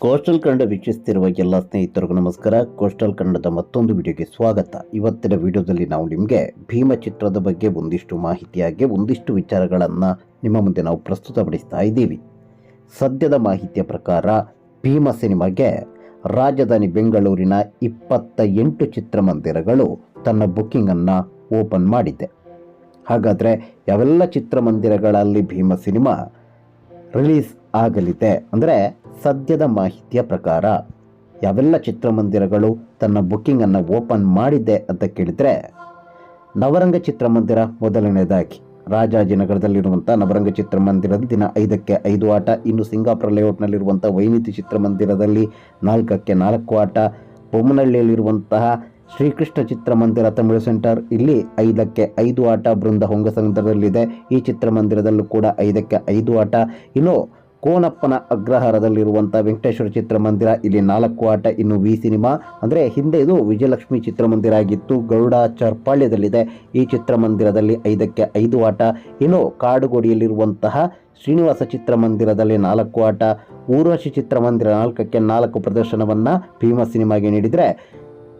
Coastal Kannada ವೀಕ್ಷಿಸುತ್ತಿರುವ ಎಲ್ಲ ಸ್ನೇಹಿತರಿಗೂ ನಮಸ್ಕಾರ. ಕೋಸ್ಟಲ್ ಕನ್ನಡದ ಮತ್ತೊಂದು ವಿಡಿಯೋಗೆ ಸ್ವಾಗತ. ಇವತ್ತಿನ ವಿಡಿಯೋದಲ್ಲಿ ನಾವು ನಿಮಗೆ ಭೀಮ ಚಿತ್ರದ ಬಗ್ಗೆ ಒಂದಿಷ್ಟು ಮಾಹಿತಿಯಾಗಿ, ಒಂದಿಷ್ಟು ವಿಚಾರಗಳನ್ನು ನಿಮ್ಮ ಮುಂದೆ ನಾವು ಪ್ರಸ್ತುತಪಡಿಸ್ತಾ ಇದ್ದೀವಿ. ಸದ್ಯದ ಮಾಹಿತಿಯ ಪ್ರಕಾರ ಭೀಮ ಸಿನಿಮಾಗೆ ರಾಜಧಾನಿ ಬೆಂಗಳೂರಿನ ಇಪ್ಪತ್ತ ಎಂಟು ಚಿತ್ರಮಂದಿರಗಳು ತನ್ನ ಬುಕ್ಕಿಂಗನ್ನು ಓಪನ್ ಮಾಡಿದೆ. ಹಾಗಾದರೆ ಯಾವೆಲ್ಲ ಚಿತ್ರಮಂದಿರಗಳಲ್ಲಿ ಭೀಮ ಸಿನಿಮಾ ರಿಲೀಸ್ ಆಗಲಿದೆ ಅಂದರೆ ಸದ್ಯದ ಮಾಹಿತಿಯ ಪ್ರಕಾರ, ಯಾವೆಲ್ಲ ಚಿತ್ರಮಂದಿರಗಳು ತನ್ನ ಬುಕ್ಕಿಂಗನ್ನು ಓಪನ್ ಮಾಡಿದ್ದೆ ಅಂತ ಕೇಳಿದರೆ, ನವರಂಗ ಚಿತ್ರಮಂದಿರ ಮೊದಲನೇದಾಗಿ ರಾಜಾಜಿನಗರದಲ್ಲಿರುವಂಥ ನವರಂಗ ಚಿತ್ರಮಂದಿರದ ದಿನ ಐದಕ್ಕೆ ಐದು ಆಟ, ಇನ್ನು ಸಿಂಗಾಪುರ ಲೇಔಟ್ನಲ್ಲಿರುವಂಥ ವೈನಿತಿ ಚಿತ್ರಮಂದಿರದಲ್ಲಿ ನಾಲ್ಕಕ್ಕೆ ನಾಲ್ಕು ಆಟ, ಬೊಮ್ಮನಹಳ್ಳಿಯಲ್ಲಿರುವಂತಹ ಶ್ರೀಕೃಷ್ಣ ಚಿತ್ರಮಂದಿರ ತಮಿಳು ಸೆಂಟರ್, ಇಲ್ಲಿ ಐದಕ್ಕೆ ಐದು ಆಟ ಬೃಂದ ಹೊಂಗಸಂದ್ರದಲ್ಲಿದೆ. ಈ ಚಿತ್ರಮಂದಿರದಲ್ಲೂ ಕೂಡ ಐದಕ್ಕೆ ಐದು ಆಟ. ಇನ್ನು ಕೋನಪ್ಪನ ಅಗ್ರಹಾರದಲ್ಲಿರುವಂಥ ವೆಂಕಟೇಶ್ವರ ಚಿತ್ರಮಂದಿರ. ಇಲ್ಲಿ ನಾಲ್ಕು ಆಟ, ಇನ್ನು ವಿ ಸಿನಿಮಾ. ಅಂದರೆ ಹಿಂದೆ ಇದು ವಿಜಯಲಕ್ಷ್ಮಿ ಚಿತ್ರಮಂದಿರ ಆಗಿತ್ತು. ಗರುಡ ಚರ್ಪಾಳ್ಯದಲ್ಲಿದೆ. ಈ ಚಿತ್ರಮಂದಿರದಲ್ಲಿ ಐದಕ್ಕೆ ಐದು ಆಟ. ಇನ್ನು ಕಾಡುಗೋಡಿಯಲ್ಲಿರುವಂತಹ ಶ್ರೀನಿವಾಸ ಚಿತ್ರಮಂದಿರದಲ್ಲಿ ನಾಲ್ಕು ಆಟ. ಊರ್ವಶಿ ಚಿತ್ರಮಂದಿರ ನಾಲ್ಕಕ್ಕೆ ನಾಲ್ಕು ಪ್ರದರ್ಶನವನ್ನು ಭೀಮ ಸಿನಿಮಾಗೆ ನೀಡಿದರೆ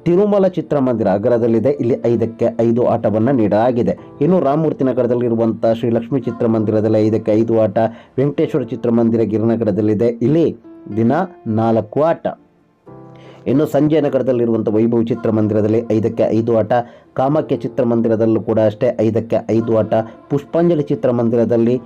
ತಿರುಮಲ ಚಿತ್ರಮಂದಿರ ಅಗರದಲ್ಲಿದೆ. ಇಲ್ಲಿ ಐದಕ್ಕೆ ಐದು ಆಟವನ್ನು ನೀಡಲಾಗಿದೆ. ಇನ್ನು ರಾಮಮೂರ್ತಿ ನಗರದಲ್ಲಿರುವಂಥ ಶ್ರೀಲಕ್ಷ್ಮಿ ಚಿತ್ರಮಂದಿರದಲ್ಲಿ ಐದಕ್ಕೆ ಐದು ಆಟ, ವೆಂಕಟೇಶ್ವರ ಚಿತ್ರಮಂದಿರ ಗಿರಿನಗರದಲ್ಲಿದೆ. ಇಲ್ಲಿ ದಿನ ನಾಲ್ಕು ಆಟ. ಇನ್ನು ಸಂಜಯ ನಗರದಲ್ಲಿರುವಂಥ ವೈಭವ್ ಚಿತ್ರಮಂದಿರದಲ್ಲಿ ಐದಕ್ಕೆ ಐದು ಆಟ, ಕಾಮಾಖ್ಯ ಚಿತ್ರಮಂದಿರದಲ್ಲೂ ಕೂಡ ಅಷ್ಟೇ ಐದಕ್ಕೆ ಐದು ಆಟ, ಪುಷ್ಪಾಂಜಲಿ ಚಿತ್ರಮಂದಿರದಲ್ಲಿ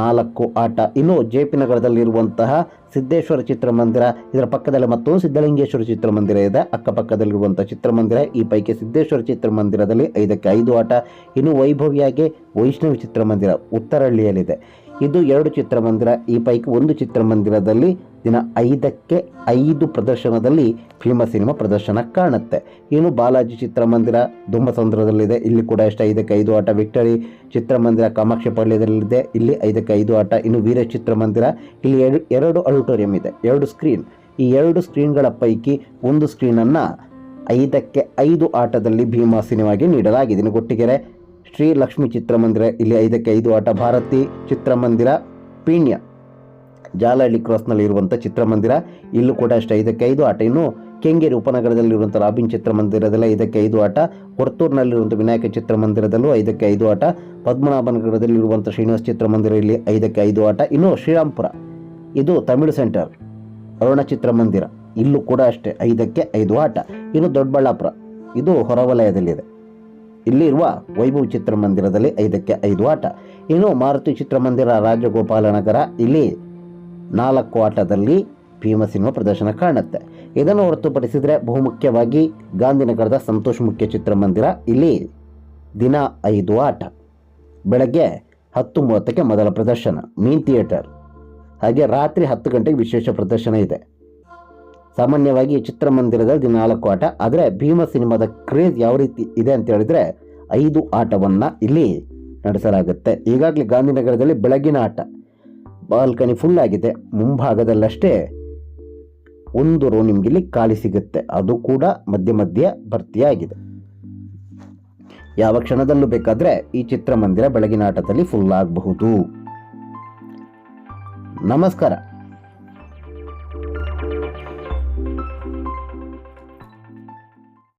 ನಾಲ್ಕು ಆಟ. ಇನ್ನು ಜೆ ಪಿ ನಗರದಲ್ಲಿರುವಂತಹ ಸಿದ್ದೇಶ್ವರ ಚಿತ್ರಮಂದಿರ, ಇದರ ಪಕ್ಕದಲ್ಲಿ ಮತ್ತೊಂದು ಸಿದ್ಧಲಿಂಗೇಶ್ವರ ಚಿತ್ರಮಂದಿರ ಇದೆ. ಅಕ್ಕಪಕ್ಕದಲ್ಲಿರುವಂಥ ಚಿತ್ರಮಂದಿರ, ಈ ಪೈಕಿ ಸಿದ್ದೇಶ್ವರ ಚಿತ್ರಮಂದಿರದಲ್ಲಿ ಐದಕ್ಕೆ ಐದು ಆಟ. ಇನ್ನು ವೈಭವಿಯಾಗಿ ವೈಷ್ಣವಿ ಚಿತ್ರಮಂದಿರ ಉತ್ತರಹಳ್ಳಿಯಲ್ಲಿದೆ ಇದು ಎರಡು ಚಿತ್ರಮಂದಿರ, ಈ ಪೈಕಿ ಒಂದು ಚಿತ್ರಮಂದಿರದಲ್ಲಿ ದಿನ ಐದಕ್ಕೆ ಐದು ಪ್ರದರ್ಶನದಲ್ಲಿ ಭೀಮ ಸಿನಿಮಾ ಪ್ರದರ್ಶನ ಕಾಣುತ್ತೆ. ಇನ್ನು ಬಾಲಾಜಿ ಚಿತ್ರಮಂದಿರ ದುಂಬಸಂದ್ರದಲ್ಲಿದೆ ಇಲ್ಲಿ ಕೂಡ ಎಷ್ಟು ಐದಕ್ಕೆ ಐದು ಆಟ. ವಿಕ್ಟರಿ ಚಿತ್ರಮಂದಿರ, ಕಾಮಾಕ್ಷಿ ಇಲ್ಲಿ ಐದಕ್ಕೆ ಐದು ಆಟ. ಇನ್ನು ವೀರ ಚಿತ್ರಮಂದಿರ, ಇಲ್ಲಿ ಎರಡು ಎರಡು ಆಡಿಟೋರಿಯಂ ಇದೆ, ಎರಡು ಸ್ಕ್ರೀನ್ ಈ ಎರಡು ಸ್ಕ್ರೀನ್ಗಳ ಪೈಕಿ ಒಂದು ಸ್ಕ್ರೀನನ್ನು ಐದಕ್ಕೆ ಐದು ಆಟದಲ್ಲಿ ಭೀಮಾ ಸಿನಿಮಾಗೆ ನೀಡಲಾಗಿದೆ. ಗೊಟ್ಟಿಗೆರೆ ಶ್ರೀ ಲಕ್ಷ್ಮಿ ಚಿತ್ರಮಂದಿರ, ಇಲ್ಲಿ ಐದಕ್ಕೆ ಐದು ಆಟ, ಭಾರತಿ ಚಿತ್ರಮಂದಿರ, ಪೀಣ್ಯ. ಜಾಲಹಳ್ಳಿ ಕ್ರಾಸ್ನಲ್ಲಿ ಇರುವಂಥ ಚಿತ್ರಮಂದಿರ, ಇಲ್ಲೂ ಕೂಡ ಅಷ್ಟೇ, ಐದಕ್ಕೆ ಐದು ಆಟ. ಇನ್ನು ಕೆಂಗೇರಿ ಉಪನಗರದಲ್ಲಿರುವಂಥ ರಾಬಿನ್ ಚಿತ್ರಮಂದಿರದಲ್ಲಿ ಐದಕ್ಕೆ ಐದು ಆಟ. ಕೊರ್ತೂರಿನಲ್ಲಿರುವಂಥ ವಿನಾಯಕ ಚಿತ್ರಮಂದಿರದಲ್ಲೂ ಐದಕ್ಕೆ ಐದು ಆಟ. ಪದ್ಮನಾಭನಗರದಲ್ಲಿರುವಂಥ ಶ್ರೀನಿವಾಸ ಚಿತ್ರಮಂದಿರ ಇಲ್ಲಿ ಐದಕ್ಕೆ ಐದು ಆಟ. ಇನ್ನು ಶ್ರೀರಾಮ್ಪುರ ಇದು ತಮಿಳು ಸೆಂಟರ್, ಅರುಣ ಚಿತ್ರಮಂದಿರ, ಇಲ್ಲೂ ಕೂಡ ಅಷ್ಟೇ, ಐದಕ್ಕೆ ಐದು ಆಟ. ಇನ್ನು ದೊಡ್ಡಬಳ್ಳಾಪುರ, ಇದು ಹೊರವಲಯದಲ್ಲಿದೆ. ಇಲ್ಲಿರುವ ವೈಭವ್ ಚಿತ್ರಮಂದಿರದಲ್ಲಿ ಐದಕ್ಕೆ ಐದು ಆಟ. ಇನ್ನು ಮಾರುತಿ ಚಿತ್ರಮಂದಿರ ರಾಜಗೋಪಾಲನಗರ ಇಲ್ಲಿ ನಾಲ್ಕು ಆಟದಲ್ಲಿ ಭೀಮ ಸಿನಿಮಾ ಪ್ರದರ್ಶನ ಕಾಣುತ್ತೆ. ಇದನ್ನು ಹೊರತುಪಡಿಸಿದರೆ ಬಹುಮುಖ್ಯವಾಗಿ ಗಾಂಧಿನಗರದ ಸಂತೋಷ್ ಮುಖ್ಯ ಚಿತ್ರಮಂದಿರ, ಇಲ್ಲಿ ದಿನ ಐದು ಆಟ. ಬೆಳಗ್ಗೆ ಹತ್ತು ಮೂವತ್ತಕ್ಕೆ ಮೊದಲ ಪ್ರದರ್ಶನ, ಮೀನ್ ಥಿಯೇಟರ್. ಹಾಗೆ ರಾತ್ರಿ ಹತ್ತು ಗಂಟೆಗೆ ವಿಶೇಷ ಪ್ರದರ್ಶನ ಇದೆ. ಸಾಮಾನ್ಯವಾಗಿ ಚಿತ್ರಮಂದಿರದಲ್ಲಿ ನಾಲ್ಕು ಆಟ. ಆದರೆ ಭೀಮ ಸಿನಿಮಾದ ಕ್ರೇಜ್ ಯಾವ ರೀತಿ ಇದೆ ಅಂತ ಹೇಳಿದರೆ ಐದು ಆಟವನ್ನು ಇಲ್ಲಿ ನಡೆಸಲಾಗುತ್ತೆ. ಈಗಾಗಲೇ ಗಾಂಧಿನಗರದಲ್ಲಿ ಬೆಳಗಿನ ಆಟ. ಬಾಲ್ಕನಿ ಫುಲ್ ಆಗಿದೆ. ಮುಂಭಾಗದಲ್ಲಷ್ಟೇ ಒಂದು ರೋ ನಿಮಗೆ ಇಲ್ಲಿ ಖಾಲಿ ಸಿಗುತ್ತೆ. ಅದು ಕೂಡ ಮಧ್ಯ ಮಧ್ಯ ಭರ್ತಿಯಾಗಿದೆ. ಯಾವ ಕ್ಷಣದಲ್ಲೂ ಬೇಕಾದರೆ ಈ ಚಿತ್ರಮಂದಿರ ಬೆಳಗಿನ ಆಟದಲ್ಲಿ ಫುಲ್ ಆಗಬಹುದು. ನಮಸ್ಕಾರ.